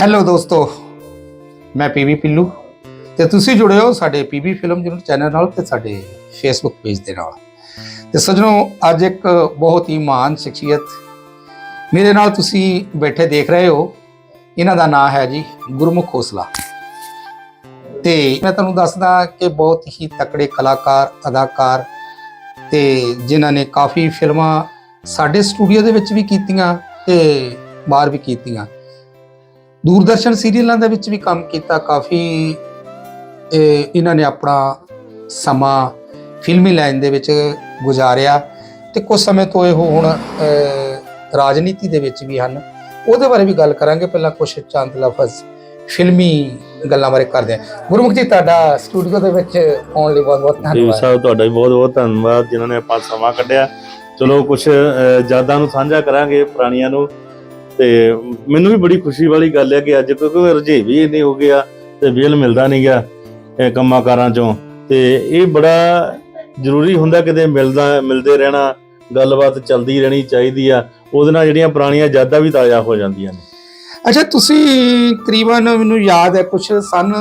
Hello ਦੋਸਤੋ, ਮੈਂ PV ਪਿੱਲੂ ਤੇ ਤੁਸੀਂ ਜੁੜੇ ਹੋ ਸਾਡੇ ਪੀਵੀ ਫਿਲਮ ਜਰੂਰ ਚੈਨਲ ਨਾਲ ਤੇ ਸਾਡੇ ਫੇਸਬੁੱਕ ਪੇਜ ਦੇ ਨਾਲ। ਤੇ ਸੱਜਣੋ, ਅੱਜ ਇੱਕ ਬਹੁਤ ਹੀ ਮਹਾਨ ਸ਼ਖਸੀਅਤ ਮੇਰੇ ਨਾਲ ਤੁਸੀਂ ਬੈਠੇ ਦੇਖ ਰਹੇ ਹੋ। ਇਹਨਾਂ ਦਾ ਨਾਮ ਹੈ ਜੀ ਗੁਰਮੁਖ ਖੋਸਲਾ। ਤੇ ਮੈਂ ਤੁਹਾਨੂੰ ਦੱਸਦਾ ਕਿ ਬਹੁਤ ਹੀ ਤਕੜੇ ਕਲਾਕਾਰ, ਅਦਾਕਾਰ ਤੇ ਜਿਨ੍ਹਾਂ ਨੇ ਕਾਫੀ ਫਿਲਮਾਂ ਸਾਡੇ ਸਟੂਡੀਓ ਦੇ ਵਿੱਚ ਵੀ ਕੀਤੀਆਂ ਤੇ ਬਾਹਰ ਵੀ ਕੀਤੀਆਂ। ਦੂਰਦਰਸ਼ਨ ਸੀਰੀਅਲਾਂ ਦੇ ਵਿੱਚ ਵੀ ਕੰਮ ਕੀਤਾ ਕਾਫੀ ਇਹ ਇਹਨਾਂ ਨੇ ਆਪਣਾ ਸਮਾਂ ਫਿਲਮੀ ਲਾਈਨ ਦੇ ਵਿੱਚ ਗੁਜ਼ਾਰਿਆ। ਤੇ ਕੁਝ ਸਮੇਂ ਤੋਂ ਇਹ ਹੁਣ ਰਾਜਨੀਤੀ ਦੇ ਵਿੱਚ ਵੀ ਹਨ। ਉਹਦੇ ਬਾਰੇ ਵੀ ਗੱਲ ਕਰਾਂਗੇ। ਪਹਿਲਾਂ ਕੁਝ ਚੰਦ ਲਫ਼ਜ਼ ਫਿਲਮੀ ਗੱਲਾਂ ਬਾਰੇ ਕਰਦੇ ਹਾਂ। ਗੁਰਮੁਖ ਜੀ ਤੁਹਾਡਾ ਸਟੂਡੀਓ ਦੇ ਵਿੱਚ ਆਉਣ ਲਈ ਬਹੁਤ ਬਹੁਤ ਜੀ ਧੰਨਵਾਦ। ਸਾਹਿਬ ਤੁਹਾਡਾ ਵੀ ਬਹੁਤ ਬਹੁਤ ਧੰਨਵਾਦ ਜਿਨ੍ਹਾਂ ਨੇ ਆਪਾਂ ਸਮਾਂ ਕੱਢਿਆ। ਚਲੋ ਕੁਝ ਯਾਦਾਂ ਨੂੰ ਸਾਂਝਾ ਕਰਾਂਗੇ ਪੁਰਾਣੀਆਂ ਨੂੰ। ਤੇ ਮੈਨੂੰ ਵੀ ਬੜੀ ਖੁਸ਼ੀ ਵਾਲੀ ਗੱਲ ਹੈ ਕਿ ਅੱਜ ਕਿਉਂਕਿ ਰਜੇ ਵੀ ਇੰਨੇ ਹੋ ਗਿਆ ਤੇ ਵੇਲ ਮਿਲਦਾ ਨਹੀਂ ਗਿਆ ਕੰਮਾਂ ਕਾਰਾਂ ਚੋਂ। ਤੇ ਇਹ ਬੜਾ ਜ਼ਰੂਰੀ ਹੁੰਦਾ ਕਿਤੇ ਮਿਲਦਾ, ਮਿਲਦੇ ਰਹਿਣਾ, ਗੱਲਬਾਤ ਚੱਲਦੀ ਰਹਿਣੀ ਚਾਹੀਦੀ ਆ। ਉਹਦੇ ਨਾਲ ਜਿਹੜੀਆਂ ਪੁਰਾਣੀਆਂ ਯਾਦਾਂ ਵੀ ਤਾਜ਼ਾ ਹੋ ਜਾਂਦੀਆਂ ਨੇ। ਅੱਛਾ, ਤੁਸੀਂ ਕਰੀਬਨ ਮੈਨੂੰ ਯਾਦ ਹੈ ਕੁਝ ਸਨ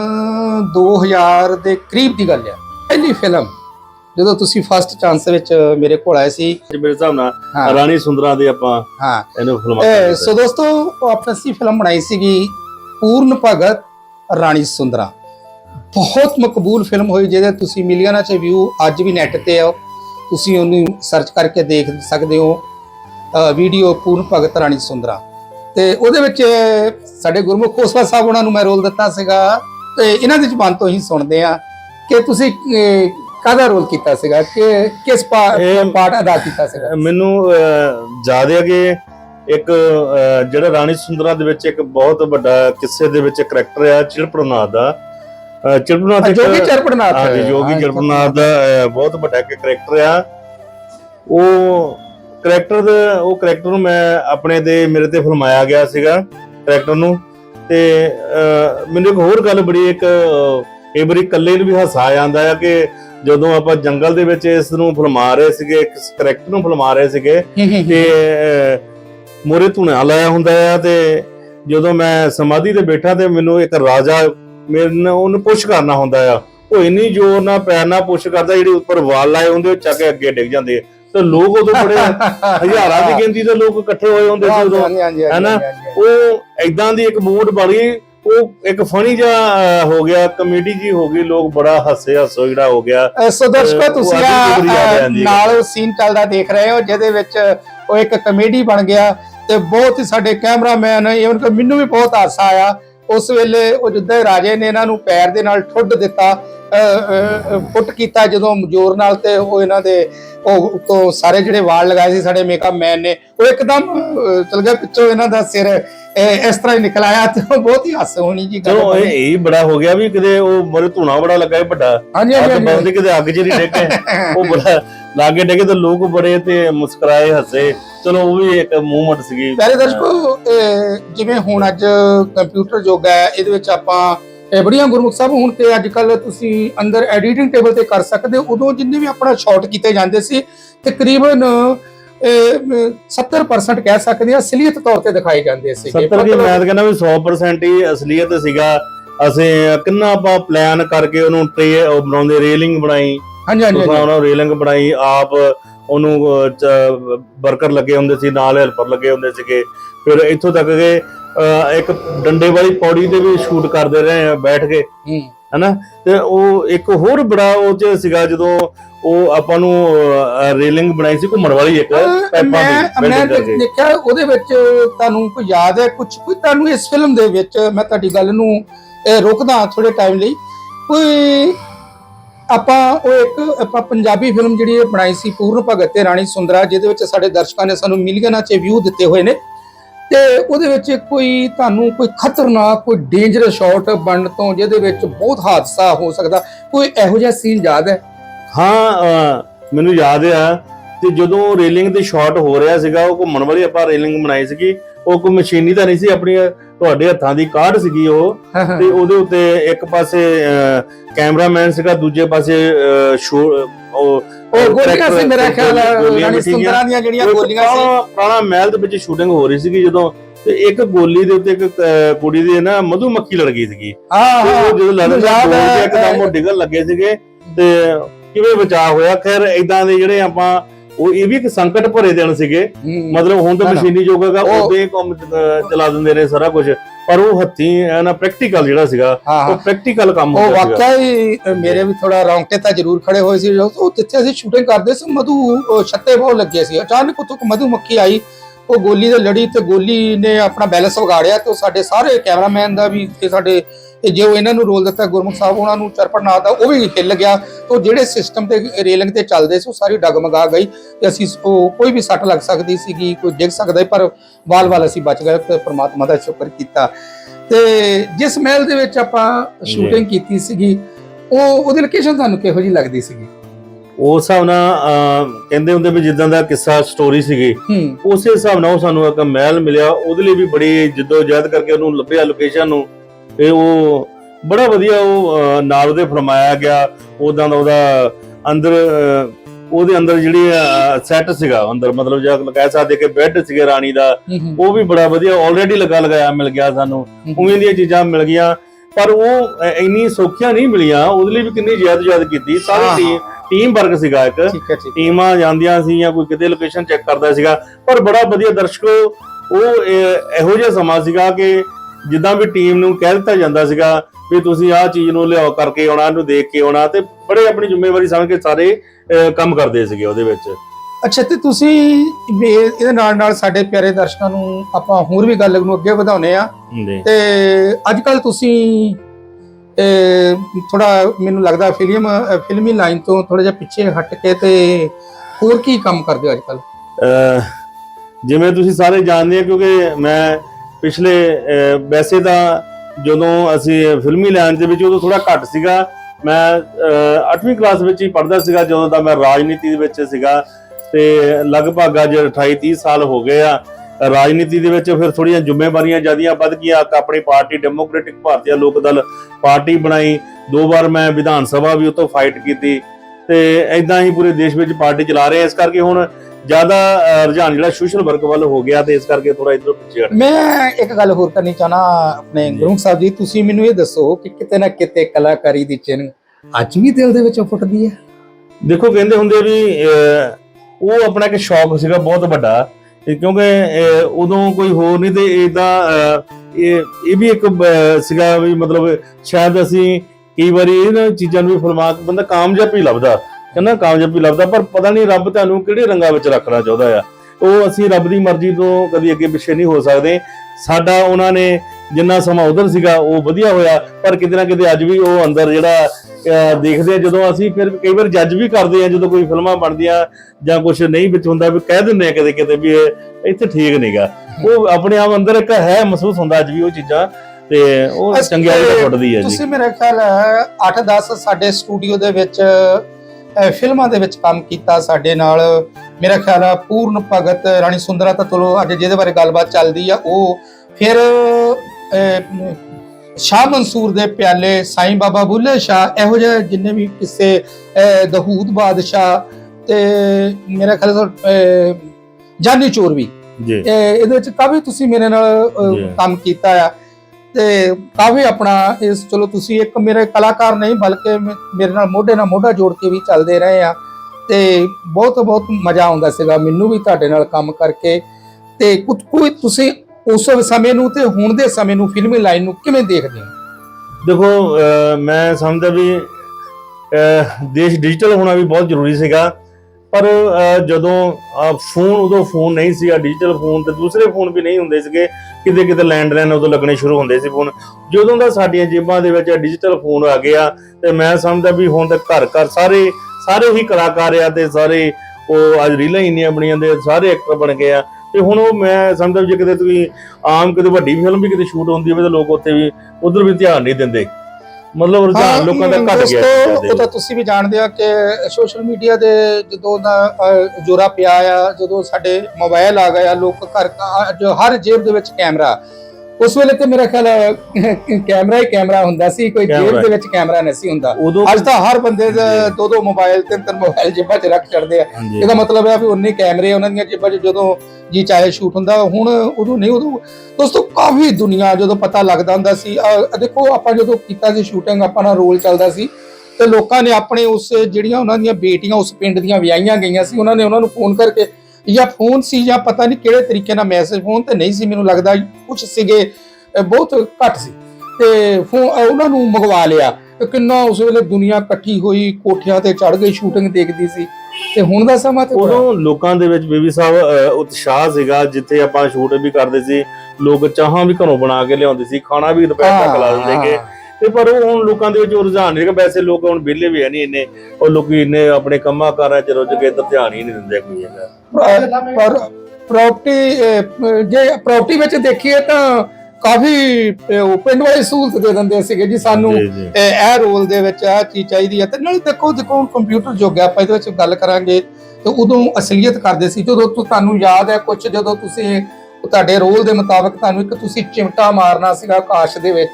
2000 ਦੇ ਕਰੀਬ ਦੀ ਗੱਲ ਹੈ। ਪਹਿਲੀ ਫਿਲਮ ਜਦੋਂ ਤੁਸੀਂ ਫਸਟ ਚਾਂਸ ਵਿੱਚ ਮੇਰੇ ਕੋਲ ਆਏ ਸੀ ਮੇਰੇ ਹਿਸਾਬ ਨਾਲ ਰਾਣੀ ਸੁੰਦਰਾਂ ਦੇ ਆਪਾਂ ਹਾਂ। ਇਹਨੂੰ ਫਿਲਮਾਂ ਸੋ ਦੋਸਤੋ ਆਪਾਂ ਅਸੀਂ ਫਿਲਮ ਬਣਾਈ ਸੀਗੀ ਪੂਰਨ ਭਗਤ ਰਾਣੀ ਸੁੰਦਰਾ। ਬਹੁਤ ਮਕਬੂਲ ਫਿਲਮ ਹੋਈ ਜਿਹਦੇ ਤੁਸੀਂ ਮਿਲੀਅਨਾਂ ਚ ਵਿਊ ਅੱਜ ਵੀ ਨੈਟ ਤੇ ਆ। ਤੁਸੀਂ ਉਹਨੂੰ ਸਰਚ ਕਰਕੇ ਦੇਖ ਸਕਦੇ ਹੋ। ਵੀਡੀਓ ਪੂਰਨ ਭਗਤ ਰਾਣੀ ਸੁੰਦਰਾ। ਤੇ ਉਹਦੇ ਵਿੱਚ ਸਾਡੇ ਗੁਰਮੁਖ ਖੋਸਲਾ ਸਾਹਿਬ ਉਹਨਾਂ ਨੂੰ ਮੈਂ ਰੋਲ ਦਿੱਤਾ ਸੀਗਾ। ਤੇ ਇਹਨਾਂ ਦੀ ਜ਼ੁਬਾਨ ਤੋਂ ਹੀ ਸੁਣਦੇ ਆ ਕਿ ਤੁਸੀਂ ਕਾਹਦਾ ਰੋਲ ਕੀਤਾ ਸੀਗਾ? ਕਿ ਕਿਸ ਇਹ- ਪਾਰਟ ਅਦਾ ਕੀਤਾ ਸੀਗਾ? ਮੈਨੂੰ ਹੈ ਕਿ ਇੱਕ ਅਹ, ਜਿਹੜਾ ਰਾਣੀ ਸੁੰਦਰਾ ਦੇ ਵਿੱਚ ਇੱਕ ਬਹੁਤ ਵੱਡਾ ਕਿੱਸੇ ਦੇ ਵਿੱਚ ਕਰੈਕਟਰ ਆ ਚਿਰਪੜਨਾਥ ਦਾ। ਅਹ, ਚਿਰਪੜਨਾਥ ਇੱਕ ਜੋਗੀ ਚਰਪੜਨਾਥ ਹਾਂਜੀ ਜੋਗੀ ਚਿਰਪੜਨਾਥ ਦਾ ਅਹ, ਬਹੁਤ ਵੱਡਾ ਇੱਕ ਕਰੈਕਟਰ ਆ। ਉਹ ਕਰੈਕਟਰ ਦਾ ਉਹ ਕਰੈਕਟਰ ਨੂੰ ਮੈਂ ਆਪਣੇ ਤੇ ਮੇਰੇ ਤੇ ਫਿਲਮਾਇਆ ਗਿਆ ਸੀਗਾ ਕਰੈਕਟਰ ਨੂੰ। ਤੇ ਅਹ, ਮੈਨੂੰ ਇੱਕ ਹੋਰ ਗੱਲ ਬੜੀ ਇੱਕ ਅਹ, ਕਈ ਵਾਰੀ ਇਕੱਲੇ ਨੂੰ ਵੀ ਹਾਸਾ ਆ ਜਾਂਦਾ ਆ ਕਿ ਜਦੋਂ ਆਪਾਂ ਜੰਗਲ ਦੇ ਵਿੱਚ ਇਸ ਨੂੰ ਫਿਲਮਾ ਰਹੇ ਸੀਗੇ ਇਸ ਕਰੈਕਟਰ ਨੂੰ ਫਿਲਮਾ ਰਹੇ ਸੀਗੇ ਤੇ ਮੋਰੇ ਧੁਣਾ ਲਾਇਆ ਹੁੰਦਾ ਆ ਤੇ ਜਦੋਂ ਮੈਂ ਸਮਾਧੀ ਤੇ ਬੈਠਾ ਤੇ ਮੈਨੂੰ ਇੱਕ ਰਾਜਾ ਮੇਰੇ ਉਹਨੂੰ ਪੁਸ਼ ਕਰਨਾ ਹੁੰਦਾ ਆ ਉਹ ਇੰਨੀ ਜ਼ੋਰ ਨਾਲ ਪੈਰ ਨਾਲ ਪੁਸ਼ ਕਰਦਾ ਜਿਹੜੇ ਉੱਪਰ ਵਾਲ ਲਾਏ ਹੁੰਦੇ ਉਹ ਚੱਕ ਕੇ ਅੱਗੇ ਡਿੱਗ ਜਾਂਦੇ। ਤੇ ਲੋਕ ਉਦੋਂ ਬੜੇ ਹਜ਼ਾਰਾਂ ਦੀ ਗਿਣਤੀ ਦੇ ਲੋਕ ਇਕੱਠੇ ਹੋਏ ਹੁੰਦੇ ਸੀ ਉਦੋਂ ਹੈਨਾ? ਉਹ ਐਦਾਂ ਦੀ ਇੱਕ ਮੂਡ ਬਣੀ ਉਹ ਇੱਕ ਫਨੀ ਜਿਹਾ ਹੋ ਗਿਆ ਕਮੇਡੀ ਜੀ ਹੋ ਗਈ ਲੋਕ ਬੜਾ ਹੱਸੇ ਹੱਸੋ ਜਿਹੜਾ ਹੋ ਗਿਆ ਸੋ ਦਰਸ਼ਕੋ ਉਹ ਤੁਸੀਂ ਅੱਜ ਵੀ ਬੜੀ ਯਾਦ ਆ ਆਉਂਦੀ ਹੈ। ਨਾਲ ਸੀਨ ਚੱਲਦਾ ਦੇਖ ਰਹੇ ਹੋ ਜਿਹਦੇ ਵਿੱਚ ਉਹ ਇੱਕ ਕਮੇਡੀ ਬਣ ਗਿਆ ਤੇ ਬਹੁਤ ਹੀ ਸਾਡੇ ਕੈਮਰਾਮੈਨ ਇਵਨ ਕਿ ਮੈਨੂੰ ਵੀ ਬਹੁਤ ਹਾਸਾ ਆਇਆ ਉਸ ਵੇਲੇ ਉਹ ਜਿੱਦਾਂ ਰਾਜੇ ਨੇ ਇਹਨਾਂ ਨੂੰ ਪੈਰ ਦੇ ਨਾਲ ਠੁੱਡ ਦਿੱਤਾ ਪੁੱਟ ਕੀਤਾ ਜਦੋਂ ਜ਼ੋਰ ਨਾਲ ਤੇ ਉਹ ਇਹਨਾਂ ਦੇ ਉਹ ਉੱਤੋਂ ਸਾਰੇ ਜਿਹੜੇ ਵਾਲ ਲਗਾਏ ਸੀ ਸਾਡੇ ਮੇਕਅਪ ਮੈਨ ਨੇ ਉਹ ਇੱਕਦਮ ਚਲ ਗਿਆ ਪਿੱਛੋਂ ਇਹਨਾਂ ਦਾ ਸਿਰ ਇਸ ਤਰ੍ਹਾਂ ਹੀ ਨਿਕਲ ਆਇਆ ਤੇ ਬਹੁਤ ਹੀ ਹਾਸੇ ਹੋਣੀ ਜੀ ਗੱਲ ਚਲੋ ਇਹ ਬੜਾ ਹੋ ਗਿਆ ਵੀ ਕਿਤੇ ਉਹ ਮਰੇ ਧੂਣਾ ਬੜਾ ਲੱਗਾ ਇਹ ਵੱਡਾ। ਹਾਂਜੀ ਹਾਂਜੀ ਕਿਤੇ ਅੱਗ ਜਿਹੜੀ ਡੇਕੇ ਉਹ ਬੜਾ ਲਾਗੇ ਡੇਕੇ ਤੇ ਲੋਕ ਬੜੇ ਤੇ ਮੁਸਕਰਾਏ ਹੱਸੇ। ਚਲੋ ਉਹ ਵੀ ਇੱਕ ਮੂਵਮੈਂਟ ਸੀਗੀ। ਪਿਆਰੇ ਦਰਸ਼ਕੋ ਇਹ ਜਿਵੇਂ ਹੁਣ ਅੱਜ ਕੰਪਿਊਟਰ ਯੁੱਗ ਹੈ ਇਹਦੇ ਵਿੱਚ ਆਪਾਂ ਇਹ ਬੜੀਆਂ ਗੁਰਮੁਖ ਸਾਹਿਬ ਹੁਣ ਤੇ ਅੱਜ ਕੱਲ ਤੁਸੀਂ ਅੰਦਰ ਐਡੀਟਿੰਗ ਟੇਬਲ ਤੇ ਕਰ ਸਕਦੇ ਹੋ। ਉਦੋਂ ਜਿੰਨੇ ਵੀ ਆਪਣਾ ਸ਼ਾਟ ਕੀਤੇ ਜਾਂਦੇ ਸੀ ਤਕਰੀਬਨ ਇਹ, 70% ਕਹਿ ਸਕਦੇ ਆ ਅਸਲੀਅਤ ਤੌਰ ਤੇ ਦਿਖਾਏ ਜਾਂਦੇ ਸੀ 70 ਦੀ ਮੈਂ ਕਹਿੰਦਾ ਵੀ 100% ਹੀ ਅਸਲੀਅਤ ਸੀਗਾ। ਅਸੀਂ ਕਿੰਨਾ ਆਪਾਂ ਪਲਾਨ ਕਰਕੇ ਉਹਨੂੰ ਟ੍ਰੇ ਬਣਾਉਂਦੇ ਰੇਲਿੰਗ ਬਣਾਈ। ਹਾਂਜੀ ਹਾਂਜੀ ਤੁਸੀਂ ਉਹਨਾਂ ਰੇਲਿੰਗ ਬਣਾਈ ਆਪ ਉਹਨੂੰ ਵਰਕਰ ਲੱਗੇ ਹੁੰਦੇ ਸੀ ਨਾਲ ਹੈਲਪਰ ਲੱਗੇ ਹੁੰਦੇ ਸੀਗੇ। ਫਿਰ ਇੱਥੋਂ ਤੱਕ ਕਿ ਇੱਕ ਡੰਡੇ ਵਾਲੀ ਪੌੜੀ ਤੇ ਵੀ ਸ਼ੂਟ ਕਰਦੇ ਰਹੇ ਆ ਬੈਠ ਕੇ। ਹਨਾ? ਤੇ ਉਹ ਇੱਕ ਹੋਰ ਬੜਾ ਉਹ ਚ ਸੀਗਾ ਜਦੋਂ ਉਹ ਆਪਾਂ ਨੂੰ ਰੇਲਿੰਗ ਬਣਾਈ ਸੀ ਘੁੰਮਣ ਵਾਲੀ ਇੱਕ ਪੈਪਾਂ ਦੀ ਮੈਂ ਦੇਖਿਆ ਉਹਦੇ ਵਿੱਚ ਤੁਹਾਨੂੰ ਕੋਈ ਯਾਦ ਹੈ ਕੁਝ ਕੋਈ ਤੁਹਾਨੂੰ ਇਸ ਫਿਲਮ ਦੇ ਵਿੱਚ ਮੈਂ ਤੁਹਾਡੀ ਗੱਲ ਨੂੰ ਰੋਕਦਾ ਥੋੜੇ ਟਾਈਮ ਲਈ। ਕੋਈ ਆਪਾਂ ਉਹ ਇੱਕ ਆਪਾਂ ਪੰਜਾਬੀ ਫਿਲਮ ਜਿਹੜੀ ਇਹ ਬਣਾਈ ਸੀ, ਪੂਰਨ ਭਗਤ ਤੇ ਰਾਣੀ ਸੁੰਦਰਾ, ਜਿਹਦੇ ਵਿੱਚ ਸਾਡੇ ਦਰਸ਼ਕਾਂ ਨੇ ਸਾਨੂੰ ਮਿਲੀਅਨਾਂ 'ਚ ਵਿਊ ਦਿੱਤੇ ਹੋਏ ਨੇ। ਤੇ ਉਹਦੇ ਵਿੱਚ ਕੋਈ ਤੁਹਾਨੂੰ ਕੋਈ ਖਤਰਨਾਕ, ਕੋਈ ਡੇਂਜਰਸ ਸ਼ਾਟ ਬਣਨ ਤੋਂ ਜਿਹਦੇ ਵਿੱਚ ਬਹੁਤ ਹਾਦਸਾ ਹੋ ਸਕਦਾ, ਕੋਈ ਇਹੋ ਜਿਹਾ ਸੀਨ ਯਾਦ ਹੈ? ਹਾਂ ਮੈਨੂੰ ਯਾਦ ਆ ਤੇ ਜਦੋਂ ਰੇਲਿੰਗ ਤੇ ਸ਼ਾਟ ਹੋ ਰਿਹਾ ਸੀਗਾ, ਉਹ ਘੁੰਮਣ ਵਾਲੀ ਆਪਾਂ ਰੇਲਿੰਗ ਬਣਾਈ ਸੀਗੀ ਉਹ ਕੋਈ ਮਸ਼ੀਨੀ ਤਾਂ ਨਹੀਂ ਸੀ ਆਪਣੀ ਤੁਹਾਡੇ ਹੱਥਾਂ ਦੀ ਕਾਢ ਸੀਗੀ ਉਹ। ਤੇ ਉਹਦੇ ਉੱਤੇ ਇੱਕ ਪਾਸੇ ਕੈਮਰਾਮੈਨ ਸੀਗਾ ਦੂਜੇ ਪਾਸੇ ਉਹ ਉਹ ਗੋਲੀਆਂ ਸੀ ਮੇਰਾ ਖਿਆਲ ਗੋਲੀਆਂ ਰਾਣੀ। ਸੁੰਦਰਾਂ ਦੀਆਂ ਜਿਹੜੀਆਂ ਗੋਲੀਆਂ ਸੀ। ਪੁਰਾਣਾ ਮਹਿਲ ਦੇ ਵਿੱਚ ਸ਼ੂਟਿੰਗ ਹੋ ਰਹੀ ਸੀਗੀ ਜਦੋਂ ਤੇ ਇੱਕ ਗੋਲੀ ਦੇ ਉੱਤੇ ਇੱਕ ਕੁੜੀ ਦੀ ਨਾ ਮਧੂ ਮੱਖੀ ਲੜ ਗਈ ਸੀਗੀ। ਹਾਂ ਤੇ ਹਾਂ ਉਹ ਜਦੋਂ ਲੜਨ ਯਾਦ ਲੱਗੇ ਹੈ, ਇੱਕਦਮ ਉਹ ਡਿੱਗਣ ਲੱਗੇ ਸੀਗੇ। ਤੇ ਕਿਵੇਂ ਬਚਾਅ ਹੋਇਆ? ਖੈਰ ਇਦਾਂ ਦੇ ਜਿਹੜੇ ਆਪਾਂ ਉਹ ਇਹ ਵੀ ਇੱਕ ਸੰਕਟ ਭਰੇ ਦਿਨ ਸੀਗੇ। ਮਤਲਬ ਹੁਣ ਤਾਂ। ਮਸ਼ੀਨੀ ਯੁੱਗ ਹੈਗਾ ਉਹ- ਉਦੋਂ ਹੀ ਕੰਮ ਚਲਾ ਦਿੰਦੇ ਨੇ ਸਾਰਾ ਕੁਝ ਪਰ ਉਹ ਹੱਥੀਂ ਨਾ ਪ੍ਰੈਕਟੀਕਲ ਜਿਹੜਾ ਸੀਗਾ ਉਹ ਪ੍ਰੈਕਟੀਕਲ ਕੰਮ ਉਹ ਹੁੰਦਾ ਸੀਗਾ। ਵਾਕਿਆ ਹੀ ਮੇਰੇ ਵੀ ਥੋੜਾ ਰੌਂਗਟੇ ਤਾਂ ਜ਼ਰੂਰ ਖੜੇ ਹੋਏ ਸੀ। ਉਹ ਜਿੱਥੇ ਅਸੀਂ ਸ਼ੂਟਿੰਗ ਕਰਦੇ ਸੀ ਮਧੂ ਛੱਤੇ ਬਹੁਤ ਲੱਗੇ ਸੀ। ਅਚਾਨਕ ਉੱਥੋਂ ਇੱਕ ਮਧੂ ਮੱਖੀ ਆਈ। ਉਹ ਗੋਲੀ ਦੇ ਲੜੀ ਤੇ ਗੋਲੀ ਨੇ ਆਪਣਾ ਬੈਲੈਂਸ ਵਿਗਾੜਿਆ ਤੇ ਉਹ ਸਾਡੇ ਸਾਰੇ ਕੈਮਰਾਮੈਨ ਦਾ ਵੀ ਤੇ ਸਾਡੇ ਤੇ ਜੇ ਉਹ ਇਹਨਾਂ ਨੂੰ ਰੋਲ ਦਿੱਤਾ ਗੁਰਮੁਖ ਸਾਹਿਬ ਉਹਨਾਂ ਨੂੰ ਚਰਪਟ ਨਾ ਦਾ ਉਹ ਵੀ ਹਿੱਲ ਗਿਆ। ਤੇ ਜਿਹੜੇ ਸਿਸਟਮ ਤੇ ਰੇਲਿੰਗ ਤੇ ਚੱਲਦੇ ਸੀ ਉਹ ਸਾਰੀ ਡਗਮਗਾ ਗਈ ਤੇ ਅਸੀਂ ਉਹ ਕੋਈ ਵੀ ਸੱਟ ਲੱਗ ਸਕਦੀ ਸੀਗੀ ਕੋਈ ਡਿੱਗ ਸਕਦਾ ਪਰ ਵਾਲ ਵਾਲ ਅਸੀਂ ਬਚ ਗਏ ਤੇ ਪ੍ਰਮਾਤਮਾ ਦਾ ਸ਼ੁਕਰ ਕੀਤਾ। ਤੇ ਜਿਸ ਮਹਿਲ ਦੇ ਵਿੱਚ ਆਪਾਂ ਸ਼ੂਟਿੰਗ ਕੀਤੀ ਸੀਗੀ ਉਹ ਉਹਦੀ ਲੋਕੇਸ਼ਨ ਤੁਹਾਨੂੰ ਕਿਹੋ ਜੀ ਲੱਗਦੀ ਸੀਗੀ? ਉਸ ਹਿਸਾਬ ਨਾਲ ਕਹਿੰਦੇ ਹੁੰਦੇ ਵੀ ਜਿੱਦਾਂ ਦਾ ਕਿੱਸਾ ਸਟੋਰੀ ਸੀਗੀ ਉਸੇ ਹਿਸਾਬ ਨਾਲ ਉਹ ਸਾਨੂੰ ਇੱਕ ਮਹਿਲ ਮਿਲਿਆ। ਉਹਦੇ ਲਈ ਵੀ ਬੜੀ ਜਿੱਦੋ-ਜਹਿਦ ਕਰਕੇ ਉਹਨੂੰ ਲੱਭਿਆ ਲੋਕੇਸ਼ਨ ਨੂੰ। ਤੇ ਉਹ ਬੜਾ ਵਧੀਆ ਉਹ ਨਾਲ ਉਹਦੇ ਫਰਮਾਇਆ ਗਿਆ। ਉਦਾਂ ਦਾ ਉਹਦਾ ਅੰਦਰ ਉਹਦੇ ਅੰਦਰ ਜਿਹੜੀ ਸੈੱਟ ਸੀਗਾ ਅੰਦਰ ਮਤਲਬ ਜੇ ਕਹਿ ਸਕਦੇ ਕਿ ਬੈੱਡ ਸੀਗੇ ਰਾਣੀ ਦਾ ਉਹ ਵੀ ਬੜਾ ਵਧੀਆ ਆਲਰੇਡੀ ਲੱਗਾ ਲਗਾਇਆ ਮਿਲ ਗਿਆ ਸਾਨੂੰ। ਉਵੇਂ ਦੀਆਂ ਚੀਜ਼ਾਂ ਮਿਲ ਗਈਆਂ ਪਰ ਉਹ ਇੰਨੀ ਸੌਖੀਆਂ ਨਹੀਂ ਮਿਲੀਆਂ। ਉਹਦੇ ਲਈ ਵੀ ਕਿੰਨੀ ਜ਼ਿਆਦਾ ਕੀਤੀ। ਹਾਂ, ਸਾਰੀ ਟੀਮ ਟੀਮ ਵਰਕ ਸੀਗਾ ਇੱਕ। ਟੀਮਾਂ ਜਾਂਦੀਆਂ ਸੀ ਜਾਂ ਕੋਈ ਕਿਤੇ ਲੋਕੇਸ਼ਨ ਚੈੱਕ ਕਰਦਾ ਸੀਗਾ। ਪਰ ਬੜਾ ਵਧੀਆ ਦਰਸ਼ਕੋ ਉਹ ਇਹ- ਇਹੋ ਜਿਹਾ ਸਮਾਂ ਸੀਗਾ ਕਿ ਜਿੱਦਾਂ ਵੀ ਟੀਮ ਨੂੰ ਕਹਿ ਦਿੱਤਾ ਜਾਂਦਾ ਸੀਗਾ ਵੀ ਤੁਸੀਂ ਆਹ ਚੀਜ਼ ਨੂੰ ਲਿਆਓ ਕਰਕੇ ਆਉਣਾ ਇਹਨੂੰ ਦੇਖ ਕੇ ਆਉਣਾ ਤੇ ਬੜੇ ਆਪਣੀ ਜ਼ਿੰਮੇਵਾਰੀ ਸਮਝ ਕੇ ਸਾਰੇ ਅਹ, ਕੰਮ ਕਰਦੇ ਸੀਗੇ ਉਹਦੇ ਵਿੱਚ। ਅੱਛਾ ਤੇ ਤੁਸੀਂ ਵੀ ਇਹਦੇ ਨਾਲ ਨਾਲ ਸਾਡੇ ਪਿਆਰੇ ਦਰਸ਼ਕਾਂ ਨੂੰ ਆਪਾਂ ਹੋਰ ਵੀ ਗੱਲ ਨੂੰ ਅੱਗੇ ਵਧਾਉਨੇ ਆ ਤੇ ਅੱਜ ਕੱਲ ਤੁਸੀਂ ਥੋੜਾ ਮੈਨੂੰ ਲੱਗਦਾ ਫਿਲਮ ਫਿਲਮੀ ਲਾਈਨ ਤੋਂ ਥੋੜਾ ਜਿਹਾ ਪਿੱਛੇ ਹਟ ਕੇ ਤੇ ਹੋਰ ਕੀ ਕੰਮ ਕਰਦੇ ਹੋ ਅੱਜ ਕੱਲ ਅਹ ਜਿਵੇਂ ਤੁਸੀਂ ਸਾਰੇ ਜਾਣਦੇ ਆ ਕਿਉਂਕਿ ਮੈਂ ਪਿਛਲੇ ਵੈਸੇ ਤਾਂ ਜਦੋਂ ਅਸੀਂ ਫਿਲਮੀ ਲਾਈਨ ਦੇ ਵਿੱਚ ਉਦੋਂ ਥੋੜਾ ਘੱਟ ਸੀਗਾ। ਮੈਂ 8ਵੀਂ ਕਲਾਸ ਵਿੱਚ ਹੀ ਪੜ੍ਹਦਾ ਸੀਗਾ, ਜਦੋਂ ਦਾ ਮੈਂ ਰਾਜਨੀਤੀ ਦੇ ਵਿੱਚ ਸੀਗਾ। ਤੇ ਲਗਭਗ ਅੱਜ 28 30 ਸਾਲ ਹੋ ਗਏ ਆ। ਰਾਜਨੀਤੀ ਦੇ ਵਿੱਚ ਫਿਰ ਥੋੜੀਆਂ ਜ਼ਿੰਮੇਵਾਰੀਆਂ ਜ਼ਿਆਦੀਆਂ ਵੱਧ ਗਈਆਂ ਆਪਣੀ ਪਾਰਟੀ ਡੈਮੋਕ੍ਰੈਟਿਕ ਭਾਰਤੀ ਲੋਕ ਦਲ ਪਾਰਟੀ ਬਣਾਈ। ਦੋ ਵਾਰ ਮੈਂ ਵਿਧਾਨ ਸਭਾ ਵੀ ਉਤੋਂ ਫਾਈਟ ਕੀਤੀ। ਤੇ ਐਦਾਂ ਹੀ ਪੂਰੇ ਦੇਸ਼ ਵਿੱਚ ਪਾਰਟੀ ਚਲਾ ਰਹੇ ਇਸ ਕਰਕੇ ਹੁਣ ਜ਼ਿਆਦਾ ਰੁਝਾਨ ਜਿਹੜਾ ਸੋਸ਼ਲ ਵਰਕ ਵੱਲ ਹੋ ਗਿਆ ਤੇ ਇਸ ਕਰਕੇ ਥੋੜਾ ਇਧਰੋਂ ਪਿੱਛੇ ਹਟ ਮੈਂ ਇੱਕ ਗੱਲ ਹੋਰ ਕਰਨੀ ਚਾਹਨਾ ਆਪਣੇ। ਗੁਰੂ ਸਾਹਿਬ ਜੀ ਤੁਸੀਂ ਮੈਨੂੰ ਇਹ ਦੱਸੋ ਕਿ ਕਿਤੇ ਨਾ ਕਿਤੇ ਕਲਾਕਾਰੀ ਦੀ ਚਿੰਨ ਅੱਜ ਵੀ ਦਿਲ ਦੇ ਵਿੱਚੋਂ ਫੁੱਟਦੀ ਹੈ? ਦੇਖੋ ਕਹਿੰਦੇ ਹੁੰਦੇ ਵੀ ਉਹ ਆਪਣਾ ਇੱਕ ਸ਼ੌਕ ਸੀਗਾ ਬਹੁਤ ਵੱਡਾ ਕਿਉਂਕਿ ਉਦੋਂ ਕੋਈ ਹੋਰ ਨਹੀਂ ਤੇ ਇਹਦਾ ਇਹ ਇਹ ਵੀ ਇੱਕ ਸੀਗਾ ਵੀ ਮਤਲਬ ਸ਼ਾਇਦ ਅਸੀਂ ਕਈ ਵਾਰੀ ਇਹਨਾਂ ਚੀਜ਼ਾਂ ਨੂੰ ਵੀ ਫਰਮਾ ਕੇ ਬੰਦਾ ਕਾਮਯਾਬੀ ਲੱਭਦਾ। ਕਹਿੰਦਾ ਕਾਮਯਾਬੀ ਲੱਭਦਾ ਪਰ ਪਤਾ ਨਹੀਂ ਰੱਬ ਤੁਹਾਨੂੰ ਕਿਹੜੇ ਰੰਗਾਂ ਵਿੱਚ ਰੱਖਣਾ ਚਾਹੁੰਦਾ ਆ। ਉਹ ਅਸੀਂ ਰੱਬ ਦੀ ਮਰਜ਼ੀ ਤੋਂ ਕਦੀ ਅੱਗੇ ਪਿੱਛੇ ਨਹੀਂ ਹੋ ਸਕਦੇ। ਸਾਡਾ ਉਹਨਾਂ ਨੇ ਜਿੰਨਾ ਸਮਾਂ ਉਧਰ ਸੀਗਾ ਉਹ ਵਧੀਆ ਹੋਇਆ ਪਰ ਕਿਤੇ ਨਾ ਕਿਤੇ ਅੱਜ ਵੀ ਉਹ ਅੰਦਰ ਜਿਹੜਾ ਦੇਖਦੇ ਆ ਜਦੋਂ ਅਸੀਂ ਫਿਰ ਕਈ ਵਾਰ ਜੱਜ ਵੀ ਕਰਦੇ ਆ ਜਦੋਂ ਕੋਈ ਫਿਲਮਾਂ ਬਣਦੀਆਂ ਜਾਂ ਕੁਝ ਨਹੀਂ ਵਿੱਚ ਹੁੰਦਾ ਵੀ ਕਹਿ ਦਿੰਦੇ ਆ ਕਦੇ ਕਿਤੇ ਵੀ ਇਹ ਇੱਥੇ ਠੀਕ ਨਹੀਂਗਾ ਉਹ ਆਪਣੇ ਆਪ ਅੰਦਰ ਇੱਕ ਹੈ ਮਹਿਸੂਸ ਹੁੰਦਾ ਅੱਜ ਵੀ ਉਹ ਚੀਜ਼ਾਂ ਤੇ ਉਹ ਚੰਗਿਆਈ ਤਾਂ ਫੁੱਟਦੀ ਹੈ ਜੀ। ਤੁਸੀਂ ਮੇਰੇ ਖਿਆਲ 8-10 ਸਾਡੇ ਸਟੂਡੀਓ ਦੇ ਵਿੱਚ ਫਿਲਮਾਂ ਦੇ ਵਿੱਚ ਕੰਮ ਕੀਤਾ ਸਾਡੇ ਨਾਲ। ਮੇਰਾ ਖਿਆਲ ਆ ਪੂਰਨ ਭਗਤ ਰਾਣੀ ਸੁੰਦਰਾ ਤਾਂ ਚਲੋ ਅੱਜ ਜਿਹਦੇ ਬਾਰੇ ਗੱਲਬਾਤ ਚੱਲਦੀ ਆ ਉਹ ਫਿਰ ਸ਼ਾਹ ਮਨਸੂਰ ਦੇ ਪਿਆਲੇ ਸਾਈਂ ਬਾਬਾ ਬੁੱਲੇ ਸ਼ਾਹ ਇਹੋ ਜਿਹੇ ਜਿੰਨੇ ਵੀ ਕਿਸੇ ਦਹੂਦ ਬਾਦਸ਼ਾਹ ਤੇ ਮੇਰਾ ਖਿਆਲ ਜਾਨੀ ਚੋਰ ਵੀ। ਜੀ। ਇਹਦੇ ਵਿੱਚ ਕਾਫੀ ਤੁਸੀਂ ਮੇਰੇ ਨਾਲ। ਕੰਮ ਕੀਤਾ ਆ। ਤੇ ਕਾਫੀ ਆਪਣਾ ਇਸ, ਚਲੋ ਤੁਸੀਂ ਇੱਕ ਮੇਰੇ ਕਲਾਕਾਰ ਨਹੀਂ, ਬਲਕਿ ਮੇ- ਮੇਰੇ ਨਾਲ ਮੋਢੇ ਨਾਲ ਮੋਢਾ ਜੋੜ ਕੇ ਵੀ ਚੱਲਦੇ ਰਹੇ ਆ। ਤੇ ਬਹੁਤ ਬਹੁਤ ਮਜ਼ਾ ਆਉਂਦਾ ਸੀਗਾ ਮੈਨੂੰ ਵੀ ਤੁਹਾਡੇ ਨਾਲ ਕੰਮ ਕਰਕੇ। ਤੇ ਕੁ- ਕੋਈ ਤੁਸੀਂ ਉਸ ਸਮੇਂ ਨੂੰ ਤੇ ਹੁਣ ਦੇ ਸਮੇਂ ਨੂੰ ਫਿਲਮੀ ਲਾਈਨ ਨੂੰ ਕਿਵੇਂ ਦੇਖਦੇ ਹੋ? ਦੇਖੋ ਮੈਂ ਸਮਝਦਾ ਵੀ ਦੇਸ਼ ਡਿਜੀਟਲ ਹੋਣਾ ਵੀ ਬਹੁਤ ਜ਼ਰੂਰੀ ਸੀਗਾ। ਪਰ ਜਦੋਂ ਫੋਨ ਉਦੋਂ ਫੋਨ ਨਹੀਂ ਸੀ ਆ ਡਿਜੀਟਲ ਫੋਨ ਤੇ ਦੂਸਰੇ ਫੋਨ ਵੀ ਨਹੀਂ ਹੁੰਦੇ ਸੀਗੇ, ਕਿਤੇ ਕਿਤੇ ਲੈਂਡਲਾਈਨ ਉਦੋਂ ਲੱਗਣੇ ਸ਼ੁਰੂ ਹੁੰਦੇ ਸੀ ਫੋਨ। ਜਦੋਂ ਦਾ ਸਾਡੀਆਂ ਜੇਬਾਂ ਦੇ ਵਿੱਚ ਡਿਜੀਟਲ ਫੋਨ ਆ ਗਿਆ, ਤੇ ਮੈਂ ਸਮਝਦਾ ਵੀ ਹੁਣ ਤਾਂ ਘਰ ਘਰ ਸਾਰੇ ਸਾਰੇ ਹੀ ਕਲਾਕਾਰ ਆ ਤੇ ਸਾਰੇ, ਉਹ ਅੱਜ ਰੀਲਾਂ ਇੰਨੀਆਂ ਬਣੀਆਂ ਦੇ ਸਾਰੇ ਐਕਟਰ ਬਣ ਗਏ ਆ। ਤੇ ਹੁਣ ਉਹ ਮੈਂ ਸਮਝਦਾ ਵੀ ਜੇ ਕਿਤੇ ਤੁਸੀਂ ਆਮ ਕਿਤੇ ਵੱਡੀ ਫਿਲਮ ਵੀ ਕਿਤੇ ਸ਼ੂਟ ਹੁੰਦੀ ਹੋਵੇ ਤਾਂ ਲੋਕ ਉੱਥੇ ਵੀ ਉਧਰ ਵੀ ਧਿਆਨ ਨਹੀਂ ਦਿੰਦੇ। ਮਤਲਬ ਰੁਝਾਨ ਲੋਕਾਂ ਦਾ ਘਟ ਗਿਆ ਉਹ ਤਾਂ ਤੁਸੀਂ ਵੀ ਜਾਣਦੇ ਆ ਕਿ ਸੋਸ਼ਲ ਮੀਡੀਆ ਦੇ ਜਦੋਂ ਦਾ ਜੋਰਾ ਪਿਆ ਆ ਜਦੋਂ ਸਾਡੇ ਮੋਬਾਈਲ ਆ ਗਏ ਆ ਲੋਕ ਘਰ ਅੱਜ ਹਰ ਜੇਬ ਦੇ ਵਿੱਚ ਕੈਮਰਾ। ਉਸ ਵੇਲੇ ਤੇ ਮੇਰਾ ਖਿਆਲ ਕੈਮਰਾ ਹੀ ਕੈਮਰਾ ਹੁੰਦਾ ਸੀ ਕੋਈ ਜੇਬ। ਦੇ ਵਿੱਚ ਕੈਮਰਾ ਨਹੀਂ ਸੀ ਹੁੰਦਾ। ਅੱਜ ਤਾਂ ਹਰ ਬੰਦੇ ਦੇ ਦੋ ਦੋ ਮੋਬਾਈਲ ਤਿੰਨ ਤਿੰਨ ਮੋਬਾਈਲ ਜੇਬਾਂ 'ਚ ਰੱਖ ਛੱਡਦੇ ਆ। ਇਹਦਾ ਮਤਲਬ ਹੈ ਵੀ ਉਨੇ ਕੈਮਰੇ ਉਹਨਾਂ ਦੀਆਂ ਜੇਬਾਂ 'ਚ ਜਦੋਂ ਜੀ, ਚਾਹੇ ਸ਼ੂਟ ਹੁੰਦਾ, ਹੁਣ ਉਦੋਂ ਨਹੀਂ, ਉਦੋਂ ਦੋਸਤੋ ਕਾਫੀ ਦੁਨੀਆ ਜਦੋਂ ਪਤਾ ਲੱਗਦਾ ਹੁੰਦਾ ਸੀ ਦੇਖੋ ਆਪਾਂ ਜਦੋਂ ਕੀਤਾ ਸੀ ਸ਼ੂਟਿੰਗ ਆਪਾਂ ਦਾ ਰੋਲ ਚੱਲਦਾ ਸੀ ਤੇ ਲੋਕਾਂ ਨੇ ਆਪਣੇ ਉਸ ਜਿਹੜੀਆਂ ਉਹਨਾਂ ਦੀਆਂ ਬੇਟੀਆਂ ਉਸ ਪਿੰਡ ਦੀਆਂ ਵਿਆਹੀਆਂ ਗਈਆਂ ਸੀ, ਉਹਨਾਂ ਨੇ ਉਹਨਾਂ ਨੂੰ ਫੋਨ ਕਰਕੇ ਜਾਂ ਫੋਨ ਸੀ ਜਾਂ ਪਤਾ ਨਹੀਂ ਕਿਹੜੇ ਤਰੀਕੇ ਨਾਲ ਮੈਸੇਜ ਫੋਨ ਤੇ ਨਹੀਂ ਸੀ, ਮੈਨੂੰ ਲੱਗਦਾ ਕੁਝ ਸੀਗੇ ਬਹੁਤ ਘੱਟ ਸੀ ਤੇ ਫੋਨ ਉਹਨਾਂ ਨੂੰ ਮੰਗਵਾ ਲਿਆ। ਕਿੰਨਾ ਉਸ ਵੇਲੇ ਦੁਨੀਆ ਇਕੱਠੀ ਹੋਈ, ਕੋਠਿਆਂ ਤੇ ਚੜ ਗਈ ਸ਼ੂਟਿੰਗ ਦੇਖਦੀ ਸੀ। ਤੇ ਹੁਣ ਦਾ ਸਮਾਂ ਤੇ ਉਦੋਂ ਲੋਕਾਂ ਦੇ ਵਿੱਚ ਬੀਬੀ ਸਾਹਿਬ ਉਤਸ਼ਾਹ ਸੀਗਾ ਜਿੱਥੇ ਆਪਾਂ ਸ਼ੂਟ ਵੀ ਕਰਦੇ ਸੀ ਲੋਕ ਚਾਹਾਂ ਵੀ ਘਰੋਂ ਬਣਾ ਕੇ ਲਿਆਉਂਦੇ ਸੀ ਖਾਣਾ ਵੀ ਦੁਪਹਿਰ ਤੱਕ ਲਾ ਦਿੰਦੇ ਕਿ ਤੇ ਪਰ ਉਹ ਹੁਣ ਲੋਕਾਂ ਦੇ ਵਿੱਚ ਰੁਝਾਨ ਨਹੀਂ ਰਿਹਾ ਵੈਸੇ ਲੋਕ ਹੁਣ ਵਿਹਲੇ ਵੀ ਹੈ ਨਹੀਂ ਇੰਨੇ ਉਹ ਲੋਕੀ ਇੰਨੇ ਆਪਣੇ ਕੰਮਾਂ ਕਾਰਾਂ 'ਚ ਰੁੱਝ ਕੇ ਇੱਧਰ ਧਿਆਨ ਹੀ ਨਹੀਂ ਦਿੰਦੇ ਕੋਈ ਹੈਗਾ। ਪਰ ਪ੍ਰਾਪਰਟੀ ਜੇ ਪ੍ਰਾਪਰਟੀ ਵਿੱਚ ਦੇਖੀਏ ਤਾਂ ਕਾਫੀ ਅਹ, ਉਹ ਪਿੰਡ ਵਾਲੇ ਸਹੂਲਤ ਦੇ ਦਿੰਦੇ ਸੀਗੇ ਜੀ ਸਾਨੂੰ ਜੀ ਜੀ। ਇਹ ਇਹ ਰੋਲ ਦੇ ਵਿੱਚ ਆ ਚੀਜ਼ ਚਾਹੀਦੀ ਹੈ। ਤੇ ਨਾਲ ਦੇਖੋ ਦੇਖੋ ਹੁਣ ਕੰਪਿਊਟਰ ਯੁੱਗ ਹੈ ਆਪਾਂ ਇਹਦੇ ਵਿੱਚ ਗੱਲ ਕਰਾਂਗੇ ਤੇ ਉਦੋਂ ਅਸਲੀਅਤ ਕਰਦੇ ਸੀ। ਜਦੋਂ ਤੋਂ ਤੁਹਾਨੂੰ ਯਾਦ ਹੈ ਕੁਝ ਜਦੋਂ ਤੁਸੀਂ ਤੁਹਾਡੇ ਰੋਲ ਦੇ ਮੁਤਾਬਕ ਤੁਹਾਨੂੰ ਇੱਕ ਤੁਸੀਂ ਚਿਮਟਾ ਮਾਰਨਾ ਸੀਗਾ ਆਕਾਸ਼ ਦੇ ਵਿੱਚ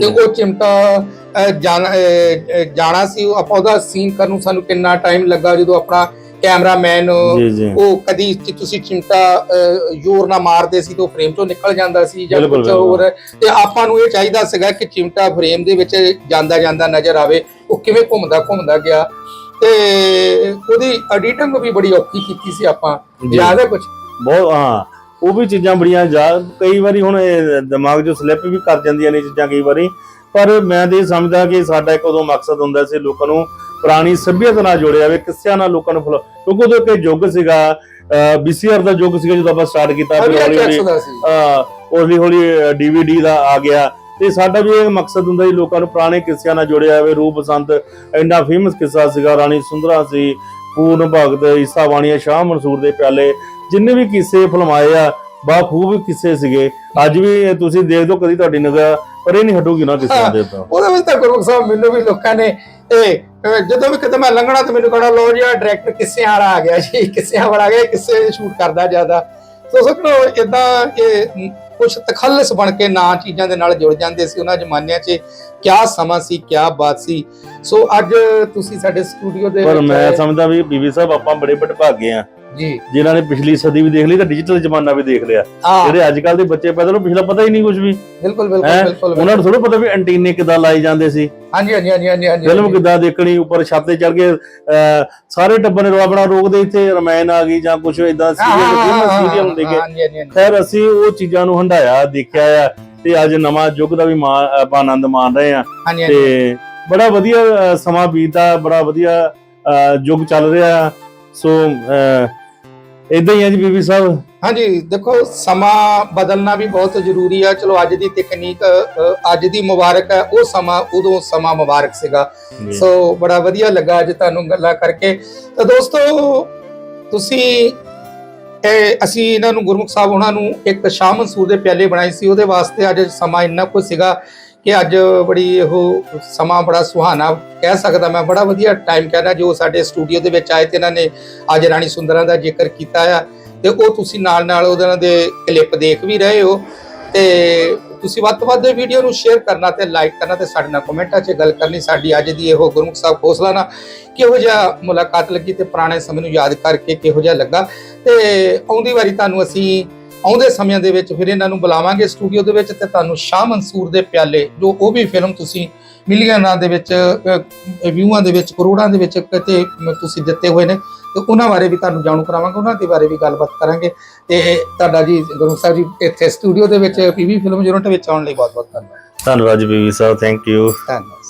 ਤੇ ਉਹ ਚਿਮਟਾ ਅਹ, ਜਾਣ- ਅਹ, ਅਹ, ਜਾਣਾ ਸੀ। ਉਹ ਆਪਾਂ ਉਹਦਾ ਸੀਨ ਕਰਨ ਨੂੰ ਸਾਨੂੰ ਕਿੰਨਾ ਟਾਈਮ ਲੱਗਾ ਜਦੋਂ ਆਪਣਾ ਕੈਮਰਾਮੈਨ ਜੀ ਜੀ। ਉਹ ਕਦੀ ਚ- ਤੁਸੀਂ ਚਿਮਟਾ ਅਹ, ਜ਼ੋਰ ਨਾਲ ਮਾਰਦੇ ਸੀ ਤੇ ਫਰੇਮ ਚੋਂ ਨਿਕਲ ਜਾਂਦਾ ਸੀ ਜਾਂ ਬਿਲਕੁਲ, ਕੁਝ ਹੋਰ। ਤੇ ਆਪਾਂ ਨੂੰ ਇਹ ਚਾਹੀਦਾ ਸੀਗਾ ਕਿ ਚਿਮਟਾ ਫਰੇਮ ਦੇ ਵਿੱਚ ਜਾਂਦਾ ਜਾਂਦਾ ਨਜ਼ਰ ਆਵੇ ਉਹ ਕਿਵੇਂ ਘੁੰਮਦਾ ਘੁੰਮਦਾ ਗਿਆ। ਤੇ ਉਹਦੀ ਐਡੀਟਿੰਗ ਵੀ ਬੜੀ ਔਖੀ ਕੀਤੀ ਸੀ ਆਪਾਂ। ਜੀ। ਯਾਦ ਹੈ ਕੁਝ ਬਹੁਤ ਹਾਂ। ਉਹ ਵੀ ਚੀਜ਼ਾਂ ਬੜੀਆਂ ਜਾ ਕਈ ਵਾਰੀ ਹੁਣ ਇਹ ਦਿਮਾਗ 'ਚੋਂ ਸਲਿੱਪ ਵੀ ਕਰ ਜਾਂਦੀਆਂ ਨੇ ਚੀਜ਼ਾਂ ਕਈ ਵਾਰੀ। ਪਰ ਮੈਂ ਤੇ ਇਹ ਸਮਝਦਾ ਕਿ ਸਾਡਾ ਇੱਕ ਉਦੋਂ ਮਕਸਦ ਹੁੰਦਾ ਸੀ ਲੋਕਾਂ ਨੂੰ ਪੁਰਾਣੀ ਸੱਭਿਅਤਾ ਨਾਲ ਜੋੜਿਆ ਜਾਵੇ ਕਿੱਸਿਆਂ ਨਾਲ ਲੋਕਾਂ ਨੂੰ ਫਲੋ ਕਿਉਂਕਿ ਉਦੋਂ ਇੱਕ ਯੁੱਗ ਸੀਗਾ ਬੀਸੀਆਰ ਦਾ ਯੁੱਗ ਸੀਗਾ ਜਦੋਂ ਆਪਾਂ ਸਟਾਰਟ ਕੀਤਾ ਫਿਰ ਹੌਲੀ ਹੌਲੀ ਹੌਲੀ ਹੌਲੀ ਡੀਵੀਡੀ ਦਾ ਆ ਗਿਆ। ਤੇ ਸਾਡਾ ਵੀ ਇਹ ਮਕਸਦ ਹੁੰਦਾ ਸੀ ਲੋਕਾਂ ਨੂੰ ਪੁਰਾਣੇ ਕਿੱਸਿਆਂ ਨਾਲ ਜੋੜਿਆ ਜਾਵੇ ਰੂਪ ਬਸੰਤ ਇੰਨਾ ਫੇਮਸ ਕਿੱਸਾ ਸੀਗਾ ਰਾਣੀ ਸੁੰਦਰਾ ਸੀ ਪੂਰਨ ਭਗਤ ਈਸਾ ਬਾਣੀਆ ਸ਼ਾਹ ਮਨਸੂਰ ਦੇ ਪਿਆਲੇ ਜਿੰਨੇ ਵੀ ਕਿੱਸੇ ਫਿਲਮਾਏ ਆ ਬਾਖੂਬ ਕਿੱਸੇ ਸੀਗੇ। ਅੱਜ ਵੀ ਤੁਸੀਂ ਦੇਖ ਦੋ ਕਦੀ ਤੁਹਾਡੀ ਨਿਗਾਹ ਪਰੇ ਨਹੀਂ ਹਟੂਗੀ ਨਾ ਕਿੱਸਿਆਂ ਦੇ ਤੋਂ ਉਹਦੇ ਵਿੱਚ ਤਾਂ ਗੁਰੂ ਸਾਹਿਬ ਮੈਨੂੰ ਵੀ ਲੋਕਾਂ ਨੇ ਇਹ ਜਦੋਂ ਵੀ ਕਿਤੇ ਮੈਂ ਲੰਘਣਾ ਤੇ ਮੈਨੂੰ ਕਹਣਾ ਲੋ ਜੀ ਆ ਡਾਇਰੈਕਟਰ ਕਿੱਸੇ ਵਾਲਾ ਆ ਗਿਆ ਜੀ ਕਿੱਸੇ ਵਾਲਾ ਆ ਗਿਆ ਕਿੱਸੇ ਸ਼ੂਟ ਕਰਦਾ ਜ਼ਿਆਦਾ? ਸੋ ਸੋਚੋ ਇਦਾਂ ਇਹ ਕੁਝ ਤਖੱਲਸ ਬਣ ਕੇ ਨਾ ਚੀਜ਼ਾਂ ਦੇ ਨਾਲ ਜੁੜ ਜਾਂਦੇ ਸੀ ਉਹਨਾਂ ਜ਼ਮਾਨਿਆਂ 'ਚ। ਕਿਆ ਸਮਾਂ ਸੀ ਕਿਆ ਬਾਤ ਸੀ। ਸੋ ਅੱਜ ਤੁਸੀਂ ਸਾਡੇ ਸਟੂਡੀਓ ਦੇ ਪਰ ਮੈਂ। ਸਮਝਦਾ ਵੀ ਬੀਬੀ ਸਾਹਿਬ ਆਪਾਂ ਬੜੇ ਬਟਭਾਗੇ ਆ। ਜੀ। ਜਿਨ੍ਹਾਂ ਨੇ ਪਿਛਲੀ ਸਦੀ ਵੀ ਦੇਖ ਲਈ ਤਾਂ ਡਿਜੀਟਲ ਜ਼ਮਾਨਾ ਵੀ ਦੇਖ ਲਿਆ। ਜਿਹੜੇ ਅੱਜ ਕੱਲ ਦੇ ਬੱਚੇ ਪੈਦਾ ਨੂੰ ਪਿਛਲਾ ਪਤਾ ਹੀ ਨਹੀਂ ਕੁਝ ਵੀ। ਬਿਲਕੁਲ ਬਿਲਕੁਲ? ਬਿਲਕੁਲ ਉਹਨਾਂ ਨੂੰ ਥੋੜਾ ਪਤਾ ਵੀ ਐਂਟੀਨੇ ਕਿਦਾਂ ਲਾਏ ਜਾਂਦੇ ਸੀ। ਹਾਂਜੀ ਹਾਂਜੀ ਹਾਂਜੀ ਹਾਂਜੀ ਹਾਂਜੀ ਫਿਲਮ ਕਿੱਦਾਂ ਦੇਖਣੀ ਉੱਪਰ ਛੱਤ ਤੇ ਚੜ ਕੇ ਸਾਰੇ ਟੱਬਰ ਨੇ ਆਪਣਾ ਰੋਕਦੇ ਇੱਥੇ ਰਮਾਇਣ ਆ ਗਈ ਜਾਂ ਕੁਝ ਇਦਾਂ ਸੀਰੀਅਲ ਸੀਰੀਅਲ ਹੁੰਦੇ ਕਿ ਹਾਂਜੀ ਹਾਂਜੀ ਹਾਂਜੀ। ਖੈਰ ਅਸੀਂ ਉਹ ਚੀਜ਼ਾਂ ਨੂੰ ਹੰਡਾਇਆ ਦੇਖਿਆ ਆ ਤੇ ਅੱਜ ਨਵਾਂ ਯੁੱਗ ਦਾ ਵੀ ਆਪਾਂ ਆਨੰਦ ਮਾਣ ਰਹੇ ਆ ਤੇ ਬੜਾ ਵਧੀਆ ਸਮਾਂ ਬੀਤਦਾ ਬੜਾ ਵਧੀਆ ਯੁੱਗ ਚੱਲ ਰਿਹਾ। ਸੋ ਇਦਾਂ ਹੀ ਆ ਜੀ ਬੀਬੀ ਸਾਹਿਬ। ਹਾਂਜੀ ਦੇਖੋ ਸਮਾਂ ਬਦਲਣਾ ਵੀ ਬਹੁਤ ਜ਼ਰੂਰੀ ਆ। ਚਲੋ ਅੱਜ ਦੀ ਤਕਨੀਕ ਅੱਜ ਦੀ ਮੁਬਾਰਕ ਹੈ ਉਹ ਸਮਾਂ ਉਦੋਂ ਸਮਾਂ ਮੁਬਾਰਕ ਸੀਗਾ। ਸੋ ਬੜਾ ਵਧੀਆ ਲੱਗਾ ਅੱਜ ਤੁਹਾਨੂੰ ਗੱਲਾਂ ਕਰਕੇ। ਤਾਂ ਦੋਸਤੋ ਤੁਸੀਂ ਇਹ ਅਸੀਂ ਇਹਨਾਂ ਨੂੰ ਗੁਰਮੁਖ ਸਾਹਿਬ ਉਹਨਾਂ ਨੂੰ ਇੱਕ ਸ਼ਾਹ ਮਨਸੂਰ ਦੇ ਪਿਆਲੇ ਬਣਾਏ ਸੀ। ਉਹਦੇ ਵਾਸਤੇ ਅੱਜ ਸਮਾਂ ਇੰਨਾ ਕੁ ਸੀਗਾ। ਕਿ ਅੱਜ ਬੜੀ ਉਹ ਸਮਾਂ ਬੜਾ ਸੁਹਾਣਾ ਕਹਿ ਸਕਦਾ ਮੈਂ, ਬੜਾ ਵਧੀਆ ਟਾਈਮ ਕਹਿਣਾ ਜੋ ਸਾਡੇ ਸਟੂਡੀਓ ਦੇ ਵਿੱਚ ਆਏ ਤੇ ਇਹਨਾਂ ਨੇ ਅੱਜ ਰਾਣੀ ਸੁੰਦਰਾਂ ਦਾ ਜ਼ਿਕਰ ਕੀਤਾ ਆ। ਤੇ ਉਹ ਤੁਸੀਂ ਨਾਲ ਨਾਲ ਉਹਨਾਂ ਦੇ ਕਲਿੱਪ ਦੇਖ ਵੀ ਰਹੇ ਹੋ ਤੇ ਤੁਸੀਂ ਵੱਧ ਤੋਂ ਵੱਧ ਵੀਡੀਓ ਨੂੰ ਸ਼ੇਅਰ ਕਰਨਾ ਤੇ ਲਾਈਕ ਕਰਨਾ ਤੇ ਸਾਡੇ ਨਾਲ ਕਮੈਂਟਾਂ 'ਚ ਗੱਲ ਕਰਨੀ। ਸਾਡੀ ਅੱਜ ਦੀ ਇਹੋ ਗੁਰਮੁਖ ਸਾਹਿਬ ਹੌਸਲਾ ਨਾਲ ਕਿਹੋ ਜਿਹਾ ਮੁਲਾਕਾਤ ਲੱਗੀ ਤੇ ਪੁਰਾਣੇ ਸਮੇਂ ਨੂੰ ਯਾਦ ਕਰਕੇ ਕਿਹੋ ਜਿਹਾ ਲੱਗਾ। ਤੇ ਆਉਂਦੀ ਵਾਰੀ ਤੁਹਾਨੂੰ ਅਸੀਂ ਆਉਂਦੇ ਸਮਿਆਂ ਦੇ ਵਿੱਚ ਫਿਰ ਇਹਨਾਂ ਨੂੰ ਬੁਲਾਵਾਂਗੇ ਸਟੂਡੀਓ ਦੇ ਵਿੱਚ ਤੇ ਤੁਹਾਨੂੰ ਸ਼ਾਹ ਮਨਸੂਰ ਦੇ ਪਿਆਲੇ ਜੋ ਉਹ ਵੀ ਫਿਲਮ ਤੁਸੀਂ ਮਿਲੀਅਨਾਂ ਦੇ ਵਿੱਚ ਵਿਊਆਂ ਦੇ ਵਿੱਚ ਕਰੋੜਾਂ ਦੇ ਵਿੱਚ ਕਿਤੇ ਤੁਸੀਂ ਦਿੱਤੇ ਹੋਏ ਨੇ ਤੇ ਉਹਨਾਂ ਬਾਰੇ ਵੀ ਤੁਹਾਨੂੰ ਜਾਣੂ ਕਰਾਵਾਂਗੇ ਉਹਨਾਂ ਦੇ ਬਾਰੇ ਵੀ ਗੱਲਬਾਤ ਕਰਾਂਗੇ। ਤੇ ਤੁਹਾਡਾ ਜੀ ਗੁਰੂ ਸਾਹਿਬ ਜੀ ਇੱਥੇ ਸਟੂਡੀਓ ਦੇ ਵਿੱਚ ਪੀਵੀ ਫਿਲਮ ਯੂਨਿਟ ਵਿੱਚ ਆਉਣ ਲਈ ਬਹੁਤ ਬਹੁਤ ਧੰਨਵਾਦ। ਧੰਨਵਾਦ ਜੀ ਬੀਬੀ ਸਾਹਿਬ ਥੈਂਕ ਯੂ ਧੰਨਵਾਦ।